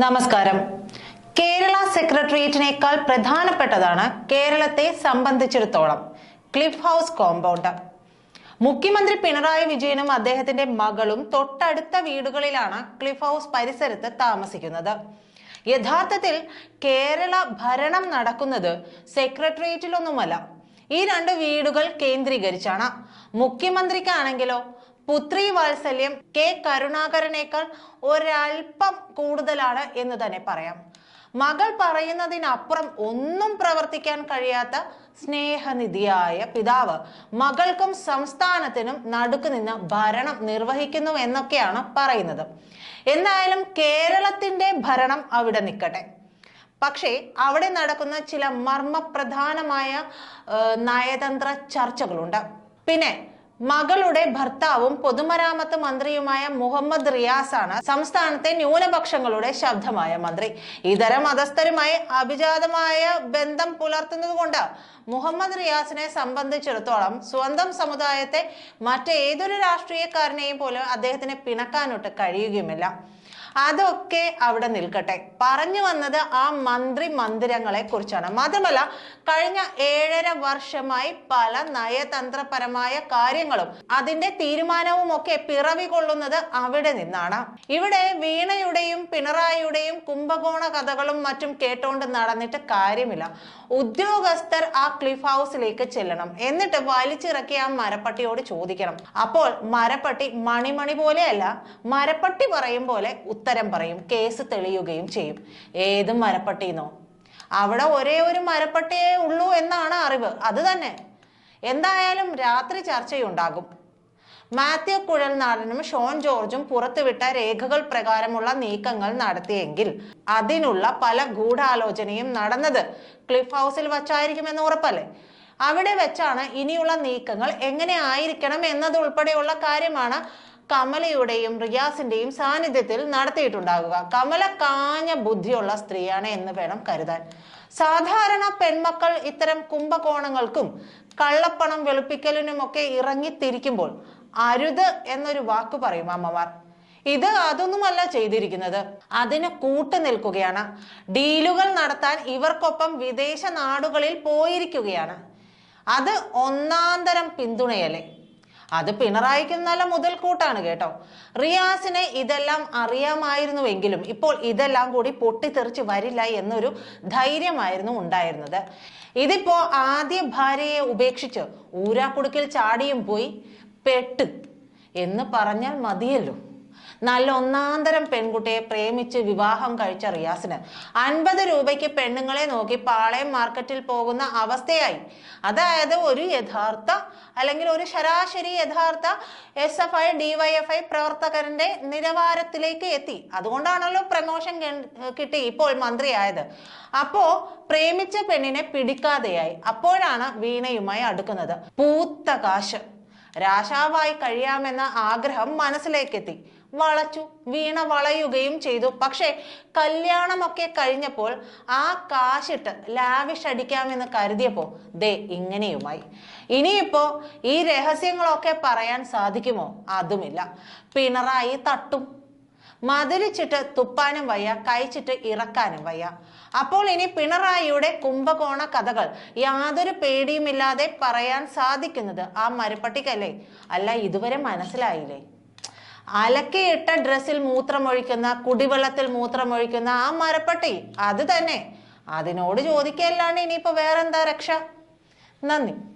നമസ്കാരം. കേരള സെക്രട്ടേറിയറ്റിനേക്കാൾ പ്രധാനപ്പെട്ടതാണ് കേരളത്തെ സംബന്ധിച്ചിടത്തോളം ക്ലിഫ് ഹൗസ് കോമ്പൗണ്ട്. മുഖ്യമന്ത്രി പിണറായി വിജയനും അദ്ദേഹത്തിന്റെ മകളും തൊട്ടടുത്ത വീടുകളിലാണ് ക്ലിഫ് ഹൗസ് പരിസരത്ത് താമസിക്കുന്നത്. യഥാർത്ഥത്തിൽ കേരള ഭരണം നടക്കുന്നത് സെക്രട്ടേറിയറ്റിലൊന്നുമല്ല ഈ രണ്ട് വീടുകൾ കേന്ദ്രീകരിച്ചാണ്. മുഖ്യമന്ത്രിക്കാണെങ്കിലോ പുത്രി വാത്സല്യം കെ കരുണാകരനേക്കാൾ ഒരൽപ്പം കൂടുതലാണ് എന്ന് തന്നെ പറയാം. മകൾ പറയുന്നതിനപ്പുറം ഒന്നും പ്രവർത്തിക്കാൻ കഴിയാത്ത സ്നേഹനിധിയായ പിതാവ് മകൾക്കും സംസ്ഥാനത്തിനും നടുക്ക് നിന്ന് ഭരണം നിർവഹിക്കുന്നു എന്നൊക്കെയാണ് പറയുന്നത്. എന്തായാലും കേരളത്തിന്റെ ഭരണം അവിടെ നിൽക്കട്ടെ. പക്ഷേ അവിടെ നടക്കുന്ന ചില മർമ്മപ്രധാനമായ നയതന്ത്ര ചർച്ചകളുണ്ട്. പിന്നെ മകളുടെ ഭർത്താവും പൊതുമരാമത്ത് മന്ത്രിയുമായ മുഹമ്മദ് റിയാസാണ് സംസ്ഥാനത്തെ ന്യൂനപക്ഷങ്ങളുടെ ശബ്ദമായ മന്ത്രി. ഇതര മതസ്ഥരുമായി അഭിജാതമായ ബന്ധം പുലർത്തുന്നത് കൊണ്ട് മുഹമ്മദ് റിയാസിനെ സംബന്ധിച്ചിടത്തോളം സ്വന്തം സമുദായത്തെ മറ്റേതൊരു രാഷ്ട്രീയക്കാരനെയും പോലും അദ്ദേഹത്തിന് പിണക്കാനൊട്ട് കഴിയുകയുമില്ല. അതൊക്കെ അവിടെ നിൽക്കട്ടെ. പറഞ്ഞു വന്നത് ആ മന്ത്രി മന്ദിരങ്ങളെ കുറിച്ചാണ്. മാത്രമല്ല കഴിഞ്ഞ ഏഴര വർഷമായി പല നയതന്ത്രപരമായ കാര്യങ്ങളും അതിന്റെ തീരുമാനവും ഒക്കെ പിറവി കൊള്ളുന്നത് അവിടെ നിന്നാണ്. ഇവിടെ വീണയുടെയും പിണറായിയുടെയും കുംഭകോണ കഥകളും മറ്റും കേട്ടോണ്ട് നടന്നിട്ട് കാര്യമില്ല. ഉദ്യോഗസ്ഥർ ആ ക്ലിഫ് ഹൗസിലേക്ക് ചെല്ലണം. എന്നിട്ട് വലിച്ചിറക്കി ആ മരപ്പട്ടിയോട് ചോദിക്കണം. അപ്പോൾ മരപ്പട്ടി മണിമണി പോലെയല്ല മരപ്പട്ടി പറയും പോലെ ഉത്തരം പറയും കേസ് തെളിയുകയും ചെയ്യും. ഏതും മരപ്പട്ടിന്നോ? അവിടെ ഒരേ ഒരു മരപ്പട്ടിയേ ഉള്ളൂ എന്നാണ് അറിവ്. അത് തന്നെ. എന്തായാലും രാത്രി ചർച്ചയുണ്ടാകും. മാത്യു കുഴൽനാടനും ഷോൺ ജോർജും പുറത്തുവിട്ട രേഖകൾ പ്രകാരമുള്ള നീക്കങ്ങൾ നടത്തിയെങ്കിൽ അതിനുള്ള പല ഗൂഢാലോചനയും നടന്നത് ക്ലിഫ് ഹൗസിൽ വച്ചായിരിക്കുമെന്ന് ഉറപ്പല്ലേ? അവിടെ വെച്ചാണ് ഇനിയുള്ള നീക്കങ്ങൾ എങ്ങനെ ആയിരിക്കണം എന്നതുൾപ്പെടെയുള്ള കാര്യമാണ് കമലയുടെയും റിയാസിന്റെയും സാന്നിധ്യത്തിൽ നടത്തിയിട്ടുണ്ടാകുക. കമല കാഞ്ഞ ബുദ്ധിയുള്ള സ്ത്രീയാണ് എന്ന് വേണം കരുതാൻ. സാധാരണ പെൺമക്കൾ ഇത്തരം കുംഭകോണങ്ങൾക്കും കള്ളപ്പണം വെളുപ്പിക്കലിനുമൊക്കെ ഇറങ്ങിത്തിരിക്കുമ്പോൾ അരുത് എന്നൊരു വാക്ക് പറയും അമ്മമാർ. ഇത് അതൊന്നുമല്ല ചെയ്തിരിക്കുന്നത്. അതിന് കൂട്ടു നിൽക്കുകയാണ്. ഡീലുകൾ നടത്താൻ ഇവർക്കൊപ്പം വിദേശ നാടുകളിൽ പോയിരിക്കുകയാണ്. അത് ഒന്നാന്തരം പിന്തുണയല്ലേ? അത് പിണറായിക്ക് നല്ല മുതൽക്കൂട്ടാണ് കേട്ടോ. റിയാസിന് ഇതെല്ലാം അറിയാമായിരുന്നുവെങ്കിലും ഇപ്പോൾ ഇതെല്ലാം കൂടി പൊട്ടിത്തെറിച്ച് വരില്ല എന്നൊരു ധൈര്യമായിരുന്നു ഉണ്ടായിരുന്നത്. ഇതിപ്പോ ആദ്യ ഭാര്യയെ ഉപേക്ഷിച്ച് ഊരാക്കുടുക്കിൽ ചാടിയും പോയി പെട്ട് എന്ന് പറഞ്ഞാൽ മതിയല്ലോ. നല്ല ഒന്നാന്തരം പെൺകുട്ടിയെ പ്രേമിച്ച് വിവാഹം കഴിച്ച റിയാസിന് അൻപത് രൂപയ്ക്ക് പെണ്ണുങ്ങളെ നോക്കി പാളയം മാർക്കറ്റിൽ പോകുന്ന അവസ്ഥയായി. അതായത് ഒരു യഥാർത്ഥ അല്ലെങ്കിൽ ഒരു ശരാശരി യഥാർത്ഥ എസ് എഫ് ഐ ഡിവൈഎഫ്ഐ പ്രവർത്തകന്റെ നിലവാരത്തിലേക്ക് എത്തി. അതുകൊണ്ടാണല്ലോ പ്രമോഷൻ കിട്ടി ഇപ്പോൾ മന്ത്രിയായത്. അപ്പോ പ്രേമിച്ച പെണ്ണിനെ പിടിക്കാതെയായി. അപ്പോഴാണ് വീണയുമായി അടുക്കുന്നത്. പൂത്ത കാശ്. രാശാവായി കഴിയാമെന്ന ആഗ്രഹം മനസ്സിലേക്കെത്തി. വളച്ചു വീണ വളയുകയും ചെയ്തു. പക്ഷേ കല്യാണമൊക്കെ കഴിഞ്ഞപ്പോൾ ആ കാശിട്ട് ലാവിഷ് അടിക്കാമെന്ന് കരുതിയപ്പോൾ ദേ ഇങ്ങനെയുമായി. ഇനിയിപ്പോ ഈ രഹസ്യങ്ങളൊക്കെ പറയാൻ സാധിക്കുമോ? അതുമില്ല. പിണറായി തട്ടും. മതിലിച്ചിട്ട് തുപ്പാനും വയ്യ കഴിച്ചിട്ട് ഇറക്കാനും വയ്യ. അപ്പോൾ ഇനി പിണറായിയുടെ കുംഭകോണ കഥകൾ യാതൊരു പേടിയുമില്ലാതെ പറയാൻ സാധിക്കുന്നത് ആ മരപ്പട്ടിക്കല്ലേ? അല്ല ഇതുവരെ മനസ്സിലായില്ലേ? അലക്കിയിട്ട ഡ്രസ്സിൽ മൂത്രമൊഴിക്കുന്ന കുടിവെള്ളത്തിൽ മൂത്രമൊഴിക്കുന്ന ആ മരപ്പട്ടി അത് തന്നെ. അതിനോട് ചോദിക്കുകയല്ലാണ്ട് ഇനിയിപ്പോ വേറെന്താ രക്ഷ? നന്ദി.